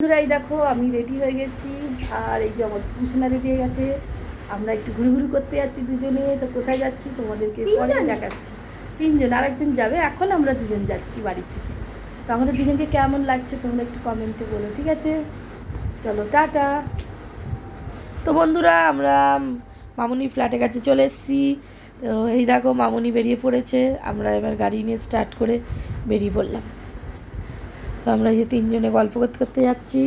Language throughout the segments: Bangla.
বন্ধুরা এই দেখো আমি রেডি হয়ে গেছি। আর এই যে আমার ভূষণা রেডি হয়ে গেছে। আমরা একটু ঘুরু ঘুরু করতে যাচ্ছি দুজনে। তো কোথায় যাচ্ছি তোমাদেরকে পরে দেখাচ্ছি। তিনজন আরেকজন যাবে। এখন আমরা দুজন যাচ্ছি বাড়ি থেকে। তো আমাদের দুজনকে কেমন লাগছে তোমরা একটু কমেন্টে বলো ঠিক আছে? চলো টাটা। তো বন্ধুরা আমরা মামুনি ফ্ল্যাটের কাছে চলে এসেছি। তো এই দেখো মামুনি বেরিয়ে পড়েছে। আমরা এবার গাড়ি নিয়ে স্টার্ট করে বেরিয়ে পড়লাম। আমরা যে তিনজনে গল্প করতে করতে যাচ্ছি।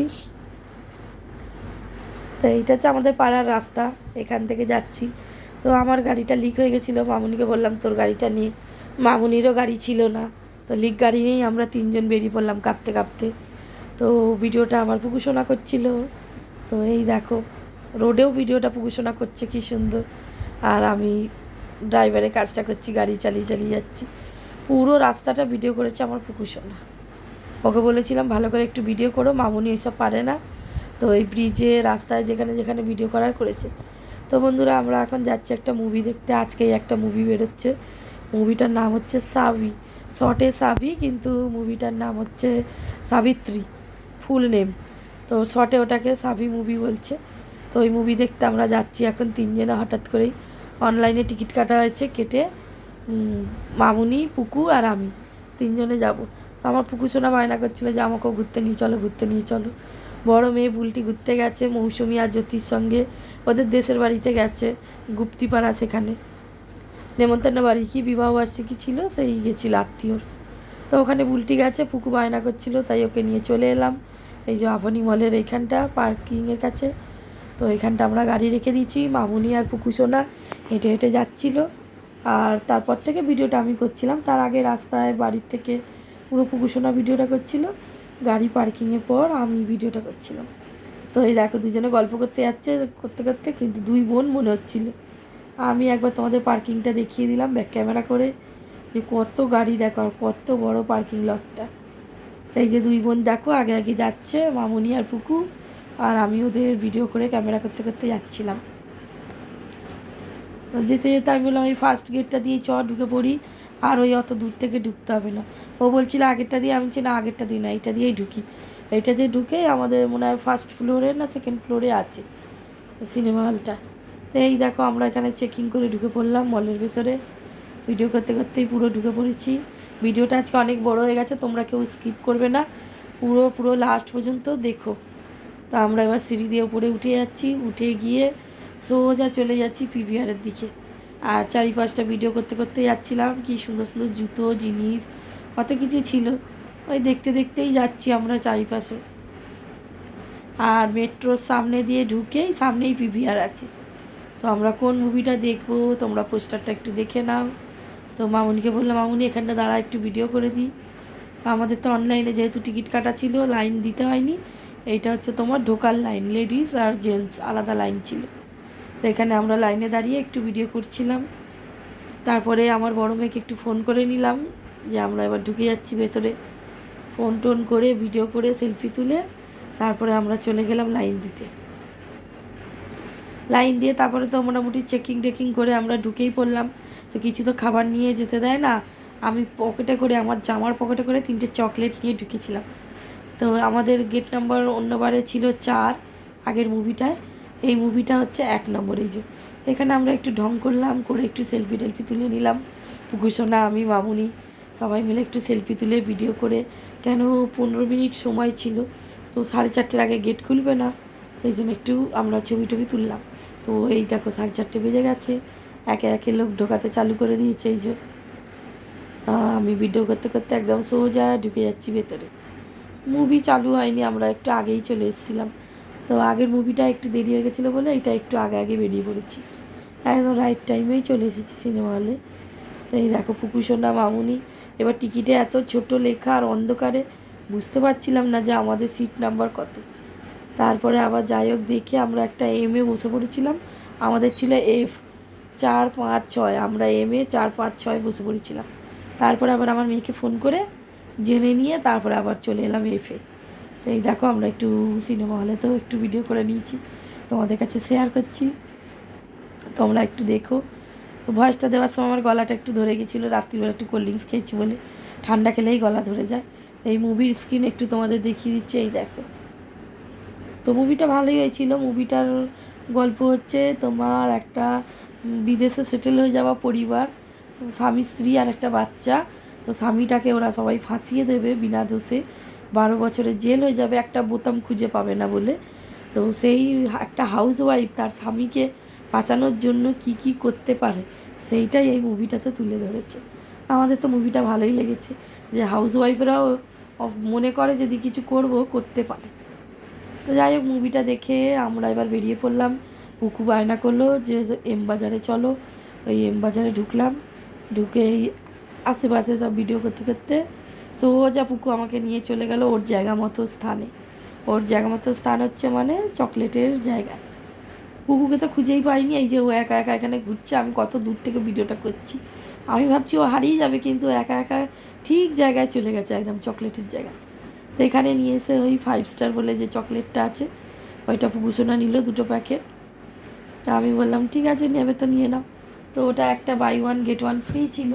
তো এইটা হচ্ছে আমাদের পাড়ার রাস্তা, এখান থেকে যাচ্ছি। তো আমার গাড়িটা লিক হয়ে গেছিল, মামুনিকে বললাম, তোর গাড়িটা নিয়ে মামুনিরও গাড়ি ছিল না। তো লিক গাড়ি নিয়েই আমরা তিনজন বেরিয়ে পড়লাম কাঁপতে কাঁপতে। তো ভিডিওটা আমার পুকুশোনা করছিল। তো এই দেখো, রোডেও ভিডিওটা পুকুশোনা করছে, কি সুন্দর। আর আমি ড্রাইভারের কাজটা করছি, গাড়ি চালিয়ে চালিয়ে যাচ্ছি। পুরো রাস্তাটা ভিডিও করেছে আমার পুকুশোনা ওকে বলেছিলাম, ভালো করে একটু ভিডিও করো, মামুনি এইসব পারে না। তো এই ব্রিজে রাস্তায় যেখানে যেখানে ভিডিও করার করেছে। তো বন্ধুরা, আমরা এখন যাচ্ছি একটা মুভি দেখতে। আজকেই একটা মুভি বেরোচ্ছে। মুভিটার নাম হচ্ছে সাবি। শর্টে সাবি, কিন্তু মুভিটার নাম হচ্ছে সাবিত্রী ফুল নেম তো শর্টে ওটাকে সাবি মুভি বলছে। তো ওই মুভি দেখতে আমরা যাচ্ছি এখন তিনজনে হঠাৎ করেই। অনলাইনে টিকিট কাটা হয়েছে কেটে মামুনি, পুকু আর আমি, তিনজনে যাব। আমার পুকু সোনা বায়না করছিল যে আমাকেও ঘুরতে নিয়ে চলো, ঘুরতে নিয়ে চলো। বড় মেয়ে বুলটি ঘুরতে গেছে, মৌসুমি আর জ্যোতির সঙ্গে ওদের দেশের বাড়িতে গেছে, গুপ্তিপাড়া সেখানে। নেমন্তন্ন বাড়ি কি বিবাহবার্ষিকী ছিল? সেই গেছিল আত্মীয়র। তো ওখানে বুলটি গেছে পুকু বায়না করছিল, তাই ওকে নিয়ে চলে এলাম। এই যে আভনি মলের এইখানটা, পার্কিংয়ের কাছে। তো এখানটা আমরা গাড়ি রেখে দিয়েছি, মামুনি আর পুকু সোনা হেঁটে হেঁটে যাচ্ছিল। আর তারপর থেকে ভিডিওটা আমি করছিলাম। তার আগে রাস্তায় বাড়ির থেকে পুরো পুকুসোনা ভিডিওটা করছিল, গাড়ি পার্কিংয়ের পর আমি ভিডিওটা করছিলাম। তো এই দেখো দুজনে গল্প করতে যাচ্ছে, করতে করতে কিন্তু দুই বোন মনে হচ্ছিল। আমি একবার তোমাদের পার্কিংটা দেখিয়ে দিলাম ব্যাক ক্যামেরা করে, যে কত গাড়ি দেখো আর কত বড় পার্কিং লটটা। এই যে দুই বোন দেখো, আগে আগে যাচ্ছে মামুনি আর পুকু আর আমি ওদের ভিডিও করে ক্যামেরা করতে করতে যাচ্ছিলাম। যেতে যেতে আমি বললাম, এই ফার্স্ট গেটটা দিয়ে চ, ঢুকে পড়ি। আর ওই অত দূর থেকে ঢুকতে হবে না। ও বলছিল, আগেরটা দিয়ে আমি না আগেরটা দিয়ে না, এইটা দিয়েই ঢুকি। এইটা দিয়ে ঢুকে আমাদের মনে হয় ফার্স্ট ফ্লোরে না সেকেন্ড ফ্লোরে আছে সিনেমা হলটা তো এই দেখো, আমরা এখানে চেকিং করে ঢুকে পড়লাম মলের ভেতরে। ভিডিও করতে করতেই পুরো ঢুকে পড়েছি। ভিডিওটা আজকে অনেক বড় হয়ে গেছে, তোমরা কেউ স্কিপ করবে না। পুরো পুরো লাস্ট পর্যন্ত দেখো। তো আমরা এবার সিঁড়ি দিয়ে উপরে উঠে যাচ্ছি। উঠে গিয়ে সোজা চলে যাচ্ছি পিভিআরের দিকে। আর চারিপাশটা ভিডিও করতে করতে যাচ্ছিলাম। কি সুন্দর সুন্দর জুতো, জিনিস, কত কিছু ছিল। ওই দেখতে দেখতেই যাচ্ছি আমরা চারিপাশে। আর মেট্রোর সামনে দিয়ে ঢুকেই সামনেই পিভিআর আছে। তো আমরা কোন মুভিটা দেখব? তোমরা পোস্টারটা একটু দেখে নাও। তো মামুনিকে বললাম, মামুনি, এখানটা দাঁড়া, একটু ভিডিও করে দিই। তো আমাদের তো অনলাইনে যেহেতু টিকিট কাটা ছিল লাইন দিতে হয়নি। এইটা হচ্ছে তোমার ঢোকার লাইন লেডিস আর জেন্টস আলাদা লাইন ছিল। তো এখানে আমরা লাইনে দাঁড়িয়ে একটু ভিডিও করছিলাম। তারপরে আমার বড় মেয়েকে একটু ফোন করে নিলাম যে আমরা এবার ঢুকে যাচ্ছি ভেতরে। ফোন টোন করে ভিডিও করে সেলফি তুলে তারপরে আমরা চলে গেলাম লাইন দিতে। লাইন দিয়ে তারপরে তো মোটামুটি চেকিং টেকিং করে আমরা ঢুকেই পড়লাম। তো কিছু তো খাবার নিয়ে যেতে দেয় না। আমি পকেটে করে, আমার জামার পকেটে করে তিনটে চকলেট নিয়ে ঢুকেছিলাম। তো আমাদের গেট নাম্বার অন্যবারে ছিল চার, আগের মুভিটায় এই মুভিটা হচ্ছে এক নম্বর, এই যে। এখানে আমরা একটু ঢং করলাম, করে একটু সেলফি টেলফি তুলে নিলাম। পুকুসোনা আমি, মামুনি, সবাই মিলে একটু সেলফি তুলে ভিডিও করে। কেন পনেরো মিনিট সময় ছিল, তো সাড়ে চারটের আগে গেট খুলবে না, সেই জন্য একটু আমরা ছবি টবি তুললাম। তো এই দেখো, সাড়ে চারটে বেজে গেছে, একে একে লোক ঢোকাতে চালু করে দিয়েছে, এই যে। আমি ভিডিও করতে করতে একদম সোজা ঢুকে যাচ্ছি ভেতরে। মুভি চালু হয়নি, আমরা একটু আগেই চলে এসেছিলাম। তো আগের মুভিটা একটু দেরি হয়ে গেছিল বলে এটা একটু আগে আগে বেরিয়ে পড়েছি। একদম রাইট টাইমেই চলে এসেছি সিনেমা হলে তো এই দেখো পুকুসোনা মামুনি। এবার টিকিটে এত ছোট লেখা আর অন্ধকারে বুঝতে পারছিলাম না যে আমাদের সিট নাম্বার কত। তারপরে আবার যাই হোক দেখে আমরা একটা এম এ বসে পড়েছিলাম। আমাদের ছিল এফ চার পাঁচ ছয়। আমরা এম এ চার পাঁচ ছয় বসে পড়েছিলাম। তারপরে আবার আমার মেয়েকে ফোন করে জেনে নিয়ে তারপরে আবার চলে এলাম এফে তো এই দেখো, আমরা একটু সিনেমা হলে তো একটু ভিডিও করে নিয়েছি। তোমাদের কাছে শেয়ার করছি। তোমরা একটু দেখো। তো ভয়েসটা দেওয়ার সময় আমার গলাটা একটু ধরে গেছিল। রাত্রিবেলা একটু কোল্ড ড্রিঙ্কস খেয়েছি বলে। ঠান্ডা খেলেই গলা ধরে যায়। এই মুভির স্ক্রিন একটু তোমাদের দেখিয়ে দিচ্ছে। এই দেখো। তো মুভিটা ভালোই হয়েছিল। মুভিটার গল্প হচ্ছে তোমার একটা বিদেশে সেটেল হয়ে যাওয়া পরিবার, স্বামী, স্ত্রী আর একটা বাচ্চা। তো স্বামীটাকে ওরা সবাই ফাঁসিয়ে দেবে বিনা দোষে। বারো বছরের জেল হয়ে যাবে, একটা বোতাম খুঁজে পাবে না বলে। তো সেই একটা হাউস ওয়াইফ তার স্বামীকে বাঁচানোর জন্য কি কি করতে পারে, সেইটাই এই মুভিটাতে তুলে ধরেছে। আমাদের তো মুভিটা ভালোই লেগেছে, যে হাউস ওয়াইফরাও মনে করে যদি কিছু করব, করতে পারে। তো যাই হোক মুভিটা দেখে আমরা এবার বেরিয়ে পড়লাম পুকু বায়না করল, যে এম বাজারে চলো। ওই এম বাজারে ঢুকলাম ঢুকে এই আশেপাশে সব ভিডিও করতে করতে সোজা পুকু আমাকে নিয়ে চলে গেল ওর জায়গা মতো স্থানে। ওর জায়গা মতো স্থান হচ্ছে মানে চকলেটের জায়গা। পুকুকে তো খুঁজেই পাইনি, এই যে ও একা একা এখানে ঘুরছে, আমি কত দূর থেকে ভিডিওটা করছি। আমি ভাবছি ও হারিয়ে যাবে, কিন্তু একা একা ঠিক জায়গায় চলে গেছে, একদম চকলেটের জায়গা। তো এখানে নিয়ে এসে ওই ফাইভ স্টার বলে যে চকলেটটা আছে, ওইটা পুকুসোনা নিল দুটো প্যাকেট তা আমি বললাম, ঠিক আছে, নেবে তো নিয়ে নাও। তো ওটা একটা buy one get one free ছিল।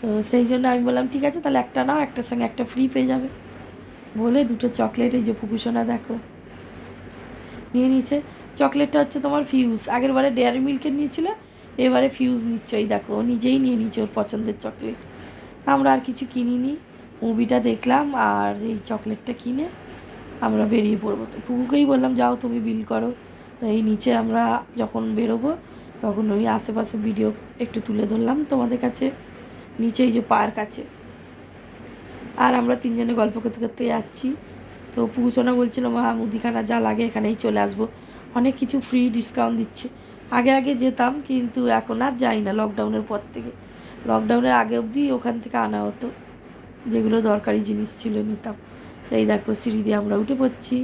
তো সেই জন্য আমি বললাম, ঠিক আছে, তাহলে একটা নাও, একটার সঙ্গে একটা ফ্রি পেয়ে যাবে। বলে দুটো চকলেট এই যে ফুকুসোনা দেখো, নিয়ে নিচ্ছে চকলেটটা হচ্ছে তোমার ফিউজ আগের বারে ডেয়ারি মিল্কের নিয়েছিল, এবারে ফিউজ নিচ্ছে। এই দেখো, ও নিজেই নিয়ে নিচ্ছে ওর পছন্দের চকলেট আমরা আর কিছু কিনিনি। মুভিটা দেখলাম আর এই চকলেটটা কিনে আমরা বেরিয়ে পড়ব। তো ফুকুকেই বললাম, যাও তুমি বিল করো। তো এই নিচে আমরা যখন বেরোবো, তখন ওই আশেপাশে ভিডিও একটু তুলে ধরলাম তোমাদের কাছে। নিচে এই যে পার্ক আছে। আর আমরা তিনজনে গল্প করতে করতে যাচ্ছি। তো পুষোনা বলছিল, মা, মুদিখানা যা লাগে এখানেই চলে আসব। অনেক কিছু ফ্রি ডিসকাউন্ট দিচ্ছে। আগে আগে যেতাম, কিন্তু এখন আর যাই না লকডাউনের পর থেকে। লকডাউনের আগে অবধি ওখান থেকে আনা হতো। যেগুলো দরকারি জিনিস ছিল নিতাম। এই দেখো, সিঁড়ি দিয়ে আমরা উঠে পড়ছি।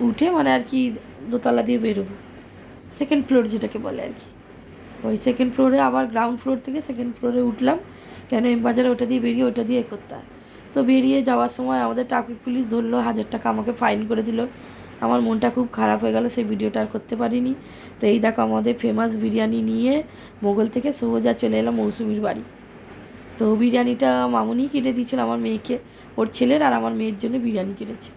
উঠে মানে আর কি দোতলা দিয়ে বেরোবো। সেকেন্ড ফ্লোর যেটাকে বলে আর কি। ওই সেকেন্ড ফ্লোরে আবার গ্রাউন্ড ফ্লোর থেকে সেকেন্ড ফ্লোরে উঠলাম। কেন এম বাজারে ওটা দিয়ে বেরিয়ে ওটা দিয়ে এ করতে হয় তো বেরিয়ে যাওয়ার সময় আমাদের ট্রাফিক পুলিশ ধরলো, হাজার টাকা আমাকে ফাইন করে দিল। আমার মনটা খুব খারাপ হয়ে গেল, সেই ভিডিওটা আর করতে পারিনি। তো এই দেখো আমাদের ফেমাস বিরিয়ানি নিয়ে মোগল থেকে সোজা চলে এলাম মৌসুমির বাড়ি। তো বিরিয়ানিটা মামুনি কিনে দিয়েছিল আমার মেয়েকে, ওর ছেলের আর আমার মেয়ের জন্য বিরিয়ানি কিনেছে।